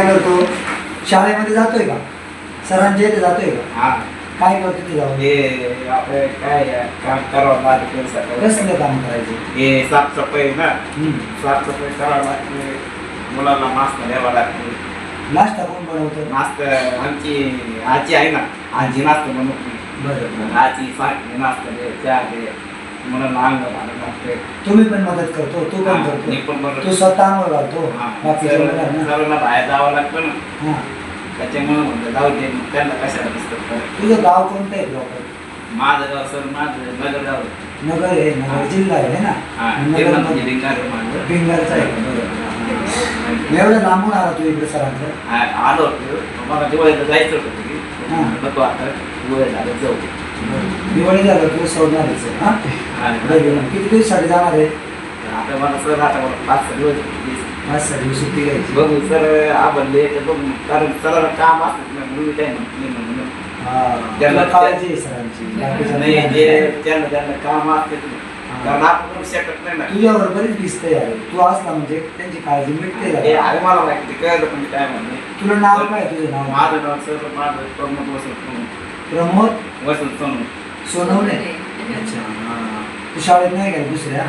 काय करतो? शाळेमध्ये जातोय का? सरांच्या इथे जातोय का? हा. काय करतो ते जाऊन? हे आपलं काय काम करावं लागतं. कसलं काम करायचं? हे साफसफाई ना. हम्म. साफसफाई करावं लागते. मुलांना नाश्ता द्यावा लागते. नाश्ता कोण बनवतं? नाश्ता आमची आजी आहे ना. आजी नाश्ता बनवते. बरं आजी सांगते नाश्ता दे चहा दे घालायला लागते तुम्ही पण मदत करतो तू पण मी करतो पण. तू स्वतः आंघोळ घालतो हा, बाहेर जावं लागतं ना हा त्याच्यामुळे म्हणलं जाऊ दे मग त्यांना कशाला दिसतं परत. तुझं गाव कोणतं आहे प्रॉपर माझं गाव सर माझं नगर गाव आहे. नगर आहे नगर जिल्हा आहे ना हा नगर मध्ये- म्हणजे लिंगार आहे माझं भिंगारचा आहे का? बरं. एवढं लांबून आला तू इकडे सरांकडे आ- आलो होतो मला दिवाळीला जायचं होतं. हा. नको आता दिवाळी झालं जाऊ दिवाळी झालं तू सोडणारच आहे हा? आणि बरं. किती दिवसासाठी जाणार आहे? आता मला सर आता मला पाच सहा दिवस. पाच सहा दिवस सुट्टी घ्यायची. बघू सर आवडले तर बघू. कारण सरांना काम असत मुली काय तुला काळजी सरांची. नाही जे. त्यांना त्यांना काम असते कारण आपण करू शकत नाही ना. तुझ्यावर बरीच दिसतंय यार. तू असला म्हणजे त्यांची काळजी जरा. आहे मला माहिती कळलं पण काय म्हणणे तुला नाव काय तुझं नाव? माझं नाव सर माझं प्रमोद वसंत. प्रमोद वसंत सोनू सोनवणे. अच्छा हा. तू शाळेत नाही गेला दुसऱ्या?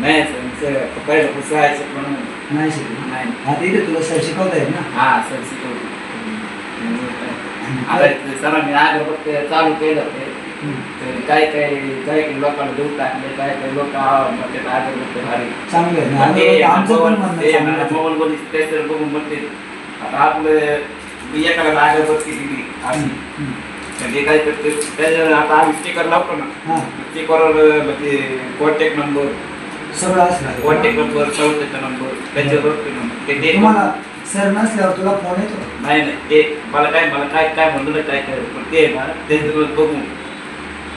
नाही सर सर पहिलं पुस्तक आहे पण नाही शिकली नाही. आता इथे तुला सर शिकवतायत ना? हा सर शिकवतो. आता ते सरांनी अगरबत्ती चालू केलं ते हम्म. तर काय काय काय काही लोकांना देऊ टाकले काय काय लोक म्हणते अगरबत्ती भारी. चांगलं आहे ना? आणि ते आणि आमचं पण मोबाईल- म्हणणं ते चांगलं आहे. मोबाईल मध्ये ते तर बघून म्हणते आता आपलं मी एखाद्याला अगरबत्ती दिली. तर ते काय करते त्याच्यावर आता आम्ही स्टिकर लावतो ना. हा. स्टिकरवर म्हणजे कॉन्टॅक्ट नंबर सगळं असलं कॉन्टॅक्ट नंबर चौथ्याचा नंबर त्याच्यावर ते number. ते तुम्हाला सर नसल्यावर तुला फोन येतो? नाही नाही. ते मला काय मला काय काय म्हणलं ना काय काय पण ते ना त्याच्यावर बघून.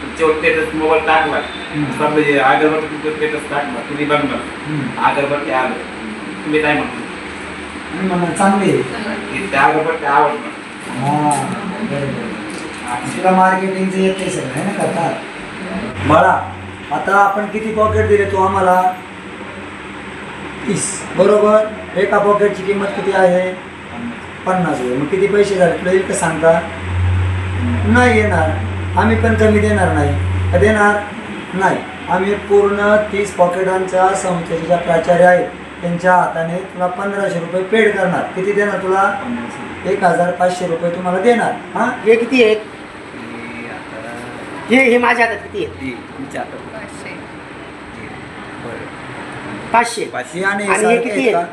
तुमच्यावर स्टेटस मोबाईल टाकला. हम्म. समजा हे अगरबत्ती तुमचं स्टेटस टाकला तुम्ही बघणार हम्म. अगरबत्ती आलं. तुम्ही काय म्हणतो? मी म्हणणं चांगली आहे. की त्या अगरबत्ती आवडणार. हा बरोबर. तुला मार्केटिंगचं येते सगळं आहे ना करतात. बाळा आता आपण किती पॉकेट दिले तू आम्हाला? तीस. बरोबर? एका पॉकेटची किंमत किती आहे? पन्नास रुपये मग किती पैसे झाले? तुला येईल का सांगता? नाही येणार. आम्ही पण कमी देणार नाही. देणार? नाही. आम्ही पूर्ण तीस पॉकेटांच्या संस्थेचे ज्या प्राचार्य आहेत. त्यांच्या हाताने तुला पंधराशे रुपये पेड करणार. किती देणार तुला? एक हजार पाचशे रुपये तुम्हाला देणार. हां? हे किती आहेत? हे हे माझ्या हातात किती आहेत तुमच्या हातात. पाचशे. हे आणि आणि हे सारखे किती आहेत?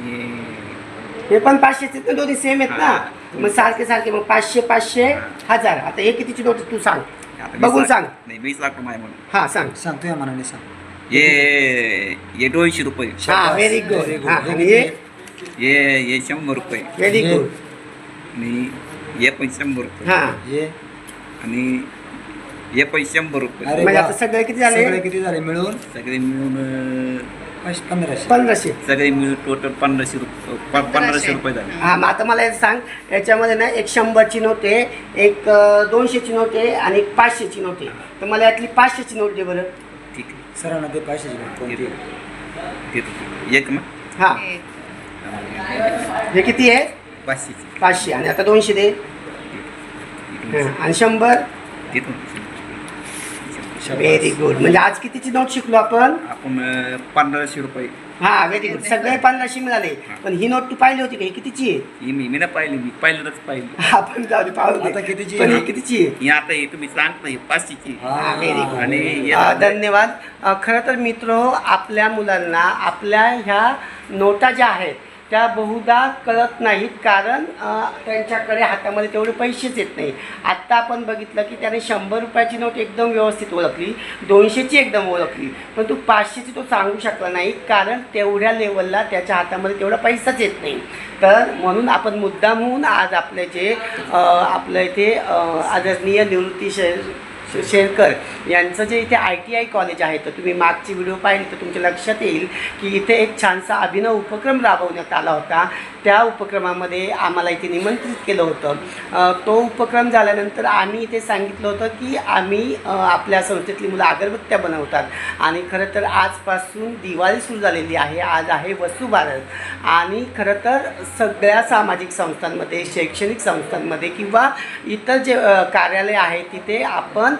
हे- हे पण पाचशेच आहेत ना दोन्ही सेम आहेत ना? हा. मग सारखे सारखे मग पाचशे पाचशे हजार. आता हे कितीची नोट आहे तू सांग. आता वीस बघून लाख- सांग. नाही वीस लाख रुपये म्हणून. हा सांग. सांगतो या मनाने सांग. हे हे दोनशे रुपये. हा व्हेरी Very गुड good. हा हे आणि हे? आहे? हे हे शंभर रुपये. व्हेरी गुड आणि हे पण शंभर रुपये. हा. हे? आणि हे पण शंभर रुपये. अरे म्हणजे वा. आता सगळे किती सगळे झाले किती झाले मिळून? सगळे मिळून अं, पंधराशे. पंधराशे. सगळे मिळून टोटल पंधराशे रुपये प- पंधराशे रुपये झाले. हा मग आता मला हे सांग. याच्यामध्ये ना एक शंभरची नोट आहे एक अं, दोनशेची नोट आहे आणि एक पाचशेची नोट आहे. तर मला यातली पाचशेची नोट दे बरं. ठीक आहे. सरांना ते पाचशे कोणती? देतो एक मग. हा. हे किती आहे? पाचशेची. पाचशे. आणि आता दोनशे दे. हा, आणि शंभर? देतो. व्हेरी गुड म्हणजे आज कितीची नोट शिकलो आपण? आपण पंधराशे रुपये. हा व्हेरी गुड सगळे पन्नासशे मिळाले. पण ही नोट तू पाहिली होती का? ही कितीची आहे? ही मी मी ना पाहिली मी पहिल्यांदाच पाहिली. आपण जाऊ दे पाहू दे. आता कितीची पण आहे? ही कितीची आहे? ही आता हे तुम्ही सांगता ही पाचशेची हा, very good. आणि अ, या- धन्यवाद. अ, खरं तर मित्र आपल्या मुलांना आपल्या ह्या नोटा ज्या आहेत त्या बहुधा कळत नाहीत कारण त्यांच्याकडे हातामध्ये तेवढे पैसेच येत नाही आत्ता आपण बघितलं की त्याने शंभर रुपयाची नोट एकदम व्यवस्थित ओळखली दोनशेची एकदम ओळखली पण पाचशेची तो सांगू शकला नाही कारण तेवढ्या लेवलला त्याच्या हातामध्ये तेवढा पैसाच येत नाही. तर म्हणून आपण मुद्दामहून आज आपले जे आपलं इथे आदरणीय निवृत्ती शेरकर यांचं जे इथे आय टी आय कॉलेज आहे तर तुम्ही मागची व्हिडिओ पाहिली तर तुमच्या लक्षात येईल की इथे एक छानसा अभिनव उपक्रम राबवण्यात आला होता. त्या उपक्रमामध्ये आम्हाला इथे निमंत्रित केलं होतं. तो उपक्रम झाल्यानंतर आम्ही इथे सांगितलं होतं की आम्ही आपल्या संस्थेतली मुलं अगरबत्त्या बनवतात. आणि खरं तर आजपासून दिवाळी सुरू झालेली आहे आज आहे वसुबारस आणि खरं तर सगळ्या सामाजिक संस्थांमध्ये शैक्षणिक संस्थांमध्ये किंवा इतर जे कार्यालय आहे तिथे आपण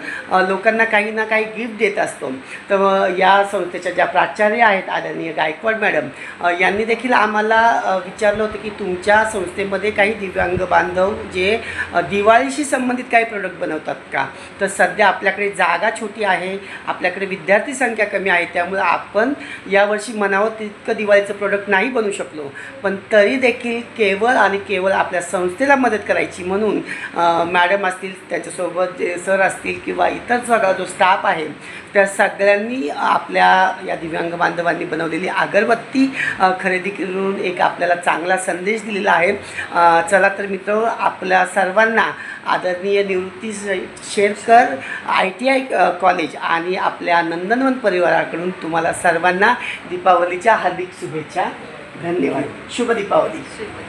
लोकांना काही ना काही गिफ्ट देत असतो. तर या संस्थेच्या ज्या प्राचार्य आहेत आदरणीय गायकवाड मॅडम यांनी देखील आम्हाला विचारलं होतं की तुमच्या संस्थेमध्ये काही दिव्यांग बांधव जे दिवाळीशी संबंधित काही प्रोडक्ट बनवतात का? तर सध्या आपल्याकडे जागा छोटी आहे आपल्याकडे विद्यार्थी संख्या कमी आहे त्यामुळे आपण यावर्षी मनावं तितकं दिवाळीचं प्रोडक्ट नाही बनवू शकलो. पण तरी देखील केवळ आणि केवळ आपल्या संस्थेला मदत करायची म्हणून मॅडम असतील त्याच्यासोबत जे सर असतील किंवा इतर सगळा जो स्टाफ आहे त्या सगळ्यांनी आपल्या या दिव्यांग बांधवांनी बनवलेली अगरबत्ती खरेदी करून एक आपल्याला चांगला संदेश दिलेला आहे. चला तर मित्र आपल्या सर्वांना आदरणीय Nivrutti Sherkar I T I college आणि आपल्या नंदनवन परिवाराकडून तुम्हाला सर्वांना दीपावलीच्या हार्दिक शुभेच्छा. धन्यवाद. शुभ दीपावली. शुभ